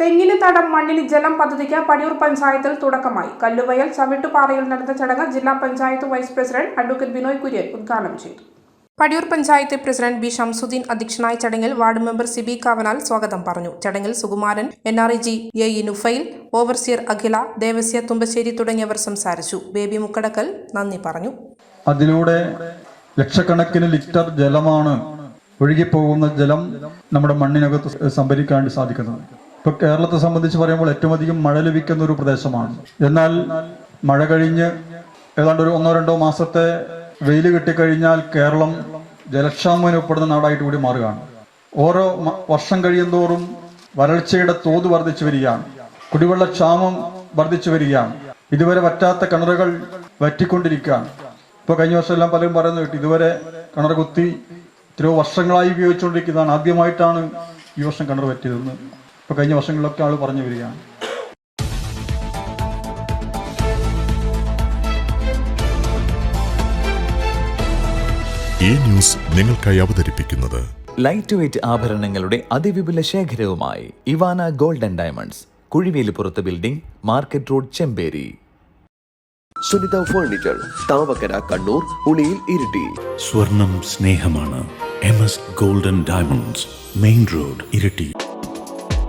തെങ്ങിന് തടം മണ്ണിന് ജലം പദ്ധതിക്ക് പടിയൂർ പഞ്ചായത്തിൽ തുടക്കമായി. കല്ലുവയൽ ചവിട്ടുപാറയിൽ നടന്ന ചടങ്ങ് ജില്ലാ panchayat vice president advocate Binoy Kurian ഉദ്ഘാടനം ചെയ്തു. പടിയൂർ പഞ്ചായത്ത് പ്രസിഡന്റ് ബി ഷംസുദ്ദീൻ അധ്യക്ഷനായ ചടങ്ങിൽ വാർഡ് മെമ്പർ സിബി കാവനാൽ സ്വാഗതം പറഞ്ഞു. ചടങ്ങിൽ Sukumaran N R E G A E Nufail overseer Akhila Devasya Thumpassery തുടങ്ങിയവർ സംസാരിച്ചു. ബേബി മുക്കടക്കൽ നന്ദി പറഞ്ഞു. അതിലൂടെ ലക്ഷക്കണക്കിന് ലിറ്റർ ജലമാണ് ഒഴുകിപ്പോകുന്ന ജലം നമ്മുടെ മണ്ണിനകത്ത് സംഭരിക്കാൻ സാധിക്കുന്നത്. ഇപ്പൊ കേരളത്തെ സംബന്ധിച്ച് പറയുമ്പോൾ ഏറ്റവും അധികം മഴ ലഭിക്കുന്ന ഒരു പ്രദേശമാണ്. എന്നാൽ മഴ കഴിഞ്ഞ് ഏതാണ്ട് ഒരു ഒന്നോ രണ്ടോ മാസത്തെ വെയിൽ കിട്ടിക്കഴിഞ്ഞാൽ കേരളം ജലക്ഷാമം അനുഭവപ്പെടുന്ന നാടായിട്ട് കൂടി മാറുകയാണ്. ഓരോ വർഷം കഴിയുന്തോറും വരൾച്ചയുടെ തോത് വർദ്ധിച്ചു വരികയാണ്. കുടിവെള്ള ക്ഷാമം വർദ്ധിച്ചു വരികയാണ്. ഇതുവരെ വറ്റാത്ത കിണറുകൾ വറ്റിക്കൊണ്ടിരിക്കുകയാണ്. ഇപ്പൊ കഴിഞ്ഞ വർഷം എല്ലാം പലരും പറയുന്നത് കേട്ടു ഇതുവരെ കിണർ കുത്തി എത്രയോ വർഷങ്ങളായി ഉപയോഗിച്ചുകൊണ്ടിരിക്കുന്നതാണ് ആദ്യമായിട്ടാണ് ഈ വർഷം കിണർ പറ്റിയതെന്ന് ഇപ്പൊ കഴിഞ്ഞ വർഷങ്ങളിലൊക്കെ ആൾ പറഞ്ഞു വരികയാണ്. ഈ ന്യൂസ് നിങ്ങൾക്കായി അവതരിപ്പിക്കുന്നത് ലൈറ്റ് വെയ്റ്റ് ആഭരണങ്ങളുടെ അതിവിപുല ശേഖരവുമായി Ivana golden diamonds Kuzhivelippurath building market road Chemperi. Sunitha furniture Thavakkara Kannur Uliyil Iritty. സ്വർണം സ്നേഹമാണ് M S golden diamonds main road Iritty.